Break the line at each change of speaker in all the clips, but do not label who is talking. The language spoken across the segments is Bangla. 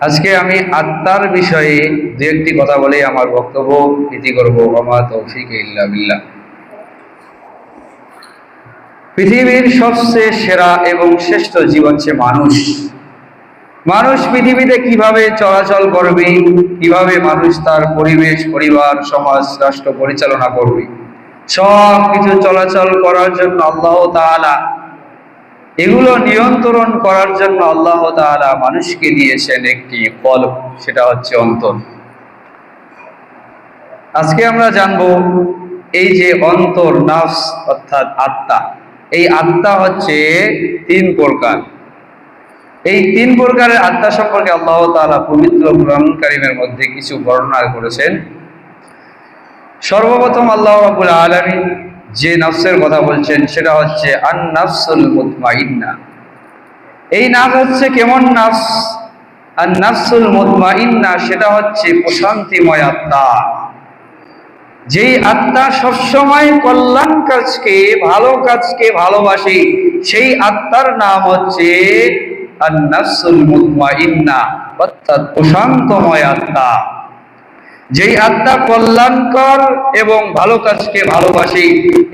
আজকে আমি আত্মার বিষয়ে দু একটি কথা বলে আমার বক্তব্য ইতি করব। আমা তৌফিক ইল্লা পৃথিবীর সবচেয়ে সেরা এবং শ্রেষ্ঠ জীব হচ্ছে মানুষ। মানুষ পৃথিবীতে কীভাবে চলাচল করবে, কীভাবে মানুষ তার পরিবেশ, পরিবার, সমাজ, রাষ্ট্র পরিচালনা করবে সব কিছু চলাচল করার জন্য আল্লাহ তাআলা এগুলো নিয়ন্ত্রণ করার জন্য আল্লাহ তাআলা মানুষকে দিয়েছেন একটি কলব সেটা হচ্ছে অন্তর। আজকে আমরা জানব এই যে অন্তর, নাফস অর্থাৎ আত্মা, এই আত্মা হচ্ছে তিন প্রকার। এই তিন প্রকারের আত্মা সম্পর্কে আল্লাহ তাআলা পবিত্র কোরআন কারিমের মধ্যে কিছু বর্ণনা করেছেন। সর্বপ্রথম আল্লাহ রাব্বুল আলামিন যে নফসের কথা বলছেন, সেটা হচ্ছে আন নাফসুল এই নাফ হচ্ছে কেমন নাফস? আর নাফসুল সেটা হচ্ছে প্রশান্তিময় আত্মা। যেই আত্মা সবসময় কল্যাণ কাজকে, ভালো কাজকে ভালোবাসে, সেই আত্মার নাম হচ্ছে আর নাফসুল মুতমাইন্না, অর্থাৎ প্রশান্তময় আত্মা। যেই আত্মা কল্যাণকর এবং ভালো কাজকে ভালোবাসে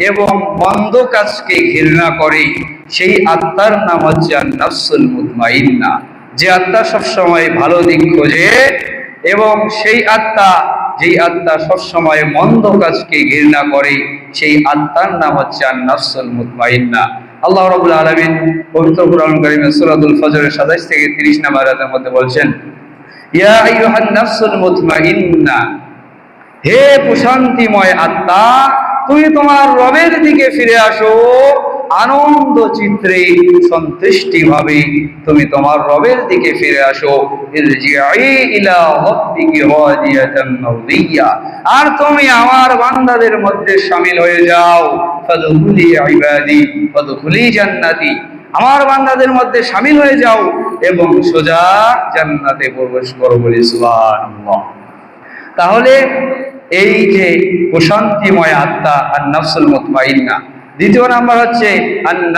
এবং মন্দ কাজকে ঘৃণা করে, সেই আত্মার নাম হচ্ছে নাফসুল মুতমাইন্না। যে আত্মা সবসময় ভালো দিক খোঁজে এবং সেই আত্মা, যেই আত্মা সবসময় মন্দ কাজকে ঘৃণা করে, সেই আত্মার নাম হচ্ছে নাফসুল মুতমাইন্না। আল্লাহ রাব্বুল আলামিন পবিত্র কুরআন কারীমে সূরাতুল ফজরের 27 থেকে 30 নম্বর মধ্যে বলছেন হে প্রশান্তিময় আত্মা, তুমি তোমার রবের দিকে ফিরে আসো। আনন্দ চিত্রে সন্তুষ্টি ভাবে তুমি তোমার রবের দিকে ফিরে আসো। আর তুমি আমার বান্দাদের মধ্যে শামিল হয়ে যাও। ফাদখুলি ইবাদি, ফাদখুলি জান্নাতি। আমার বান্দাদের মধ্যে সামিল হয়ে যাও এবং সোজা জান্নাতে প্রবেশ করো বলে তাহলে এই যে প্রশান্তিময় আত্মা আর নফসুল মুতমাইন্না, দ্বিতীয় নাম্বার হচ্ছে আর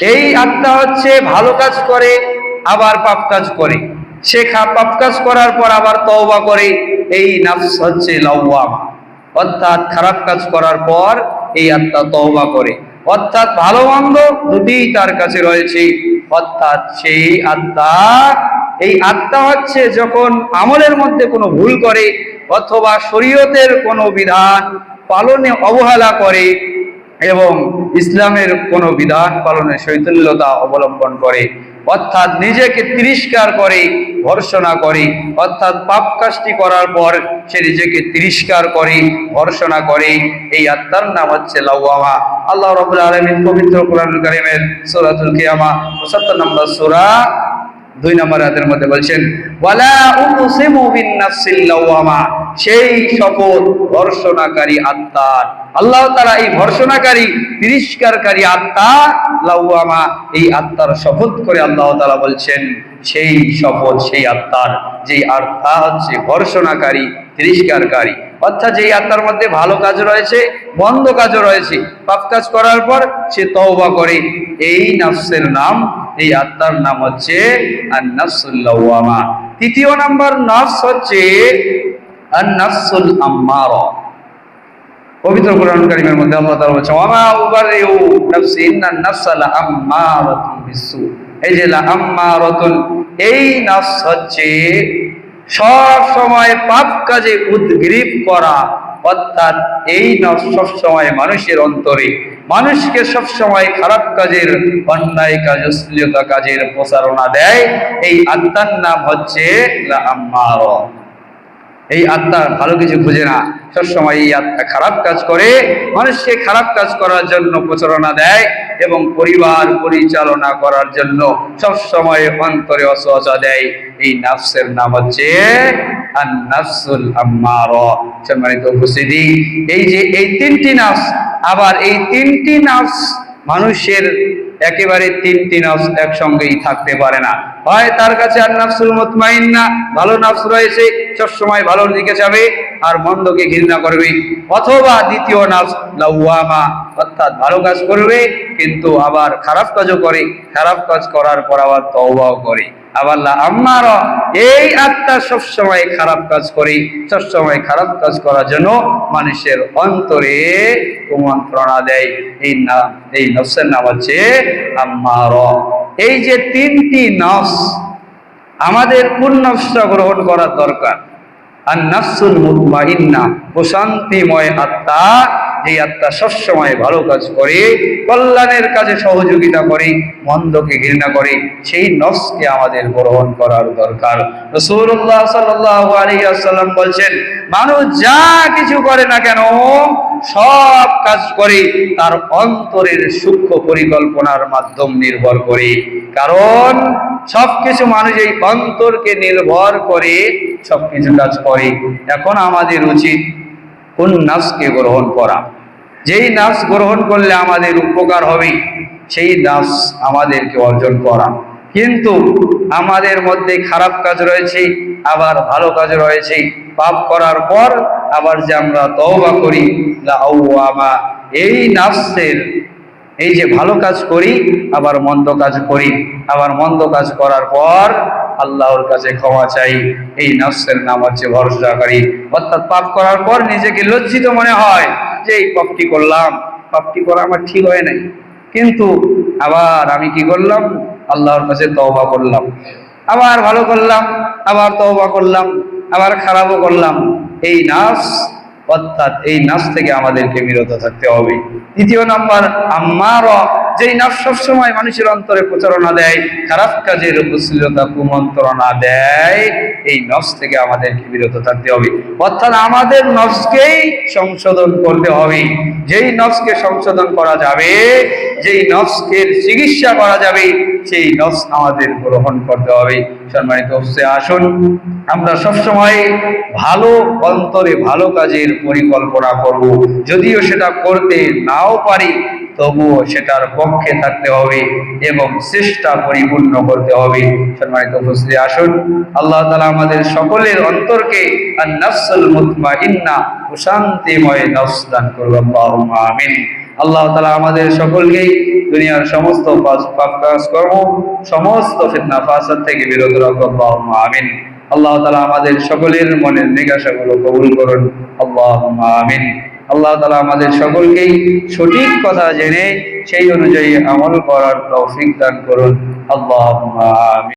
এই আত্মা হচ্ছে ভালো কাজ করে, আবার পাপ কাজ করে। সে খা- পাপ কাজ করার পর আবার তওবা করে, এই নাফস হচ্ছে লাওয়ামা। অর্থাৎ খারাপ কাজ করার পর এই আত্মা তওবা করে। অর্থাৎ ভালো মন্দ দুটি তার কাছে রয়েছে। অর্থাৎ সেই আত্মা, এই আত্মা হচ্ছে যখন আমলের মধ্যে কোনো ভুল করে অথবা শরীয়তের কোনো বিধান পালনে অবহেলা করে এবং ইসলামের কোনো বিধান পালনে শৈথল্যতা অবলম্বন করে অর্থাৎ নিজেকে তিরস্কার করে ভর্ষণা করে, অর্থাৎ পাপ কাজটি করার পর সে নিজেকে তিরস্কার করে ভর্ষণা করে। এই আত্মার নাম হচ্ছে লাউয়ামা। আল্লাহ রবুল আলমিন পবিত্র কোরআন করিমের সোরাতুল কিয়ামা 75 নম্বর সূরা দুই নম্বর আয়াতের মধ্যে বলছেন সেই শপথ ভর্ষণাকারী আত্মার আল্লাহ তাআলা এই ভর্ষণাকারী, তিরস্কারকারী আত্মা লাওয়ামা, এই আত্মার শপথ করে আল্লাহ তাআলা বলছেন, সেই শপথ, সেই আত্মার, যেই আত্মা হচ্ছে ভর্ষণাকারী, তিরস্কারকারী। অর্থাৎ যেই আত্মার মধ্যে ভালো কাজ রয়েছে, মন্দ কাজও রয়েছে, পাপ কাজ করার পর সে তওবা করে। এই নাফসের নাম এই আত্মার নাম হচ্ছে তৃতীয় নাম্বার নফস হচ্ছে পবিত্র কোরআন মধ্যে আল্লাহ তাআলা বলেছেন, ওয়া মা উবারিউ নাফসি লাআম্মারাতুন বিসু এই যে লাআম্মারাতুন, এই নফস হচ্ছে সব সময় পাপ কাজে উদ্গ্রীব করা। অর্থাৎ এই নফ সবসময় মানুষের অন্তরে। মানুষকে সবসময় খারাপ কাজের, অন্যায় কাজ, অশ্লীলতা কাজের প্রচারণা দেয়। এই আত্মার নাম হচ্ছে এই আত্মা ভালো কিছু খুঁজে না। সবসময় এই আত্মা খারাপ কাজ করে। মানুষকে খারাপ কাজ করার জন্য প্রচারণা দেয় এবং পরিবার পরিচালনা করার জন্য সবসময় অন্তরে অসহসা দেয়। এই নাফসের নাম হচ্ছে সম্মানিত উপস্থিতি, এই যে এই তিনটি নাফস, আবার এই তিনটি নাফস মানুষের একেবারে তিনটি নফস একসঙ্গেই থাকতে পারে না। হয় তার কাছে আর নাফসুল মুতমাইন্না ভালো নফস রয়েছে, সবসময় ভালোর দিকে যাবে আর মন্দকে ঘৃণা করবে। অথবা দ্বিতীয় নফস, লাউয়ামা, অর্থাৎ ভালো কাজ করবে, কিন্তু আবার খারাপ কাজও করে। খারাপ কাজ করার পর আবার তওবাও করে। আবার আমার এই আত্মা সবসময় খারাপ কাজ করে। সবসময় খারাপ কাজ করার জন্য মানুষের অন্তরে কুমন্ত্রণা দেয়। এই নাম এই নফসের নাম হচ্ছে আম্মার। এই যে তিনটি নস আমাদের কোন গ্রহণ করা দরকার? আর নাফসুল মুতমাইন্না প্রশান্তিময় আত্মা যে আত্মা সবসময় ভালো কাজ করে, কল্যাণের কাজে সহযোগিতা করে, মন্দকে ঘৃণা করে, সেই নফসকে আমাদের গ্রহণ করার দরকার। রসুল্লাহ সাল্লাহ বলছেন, মানুষ যা কিছু করে না কেন, সব কাজ করে তার অন্তরের সূক্ষ্ম পরিকল্পনার মাধ্যম নির্ভর করে। কারণ সবকিছু মানুষ এই অন্তরকে নির্ভর করে, সবকিছু কাজ করে। এখন আমাদের উচিত কোন নাচকে গ্রহণ করা। যেই নাচ গ্রহণ করলে আমাদের উপকার হবে, সেই নাচ আমাদেরকে অর্জন করা। কিন্তু আমাদের মধ্যে খারাপ কাজ রয়েছে, আবার ভালো কাজ রয়েছে। পাপ করার পর আবার যে আমরা তওবা করি লাউয়ামা এই নাফসের, এই যে ভালো কাজ করি, আবার মন্দ কাজ করি। আবার মন্দ কাজ করার পর আল্লাহর কাছে ক্ষমা চাই, এই নফসের নাম হচ্ছে ভরসাকারী। অর্থাৎ পাপ করার পর নিজেকে লজ্জিত মনে হয়। যে এই পাপটি করলাম? পাপটি করা আমার ঠিক হয় নাই। কিন্তু আবার আমি কি করলাম? আল্লাহর কাছে তওবা করলাম। আবার ভালো করলাম, আবার তওবা করলাম, আবার খারাপও করলাম। এই নাফস অর্থাৎ এই নাচ থেকে আমাদেরকে বিরত থাকতে হবে। দ্বিতীয় নাম্বার আমার যেই নাচ সবসময় মানুষের অন্তরে প্রচারণা দেয়, খারাপ কাজের উপশীলতা কুমন্ত্রণা দেয়, এই নফস থেকে আমাদেরকে বিরত থাকতে হবে। অর্থাৎ আমাদের নফসকেই সংশোধন করতে হবে। যেই নফসকে সংশোধন করা যাবে, যেই নফসকে চিকিৎসা করা যাবে, সেই নফস আমাদের গ্রহণ করতে হবে। সম্মানিত অবশ্যই আসুন। আমরা সবসময় ভালো অন্তরে ভালো কাজের পরিকল্পনা করব। যদিও সেটা করতে নাও পারি, তবুও সেটার পক্ষে থাকতে হবে এবং চেষ্টা পরিপূর্ণ করতে হবে। সম্মানিত উপস্থিতি, আসুন। আল্লাহ তালা আমাদের সকলের অন্তরকে আর নফসুল প্রশান্তিময় নফস দান করব আল্লাহুম্মা আমিন। আল্লাহ তালা আমাদের সকলকেই দুনিয়ার সমস্ত পাপ- পাপ কাজ কর্ম, সমস্ত ফিতনা, ফাসাদ থেকে বিরত রাখব আল্লাহুম্মা আমিন। আল্লাহ তালা আমাদের সকলের মনের নিগাশাগুলো কবুল করুন। আল্লাহ আমিন। আল্লাহ তালা আমাদের সকলকেই সঠিক কথা জেনে সেই অনুযায়ী আমল করার তৌফিক দান করুন। আল্লাহ আমিন।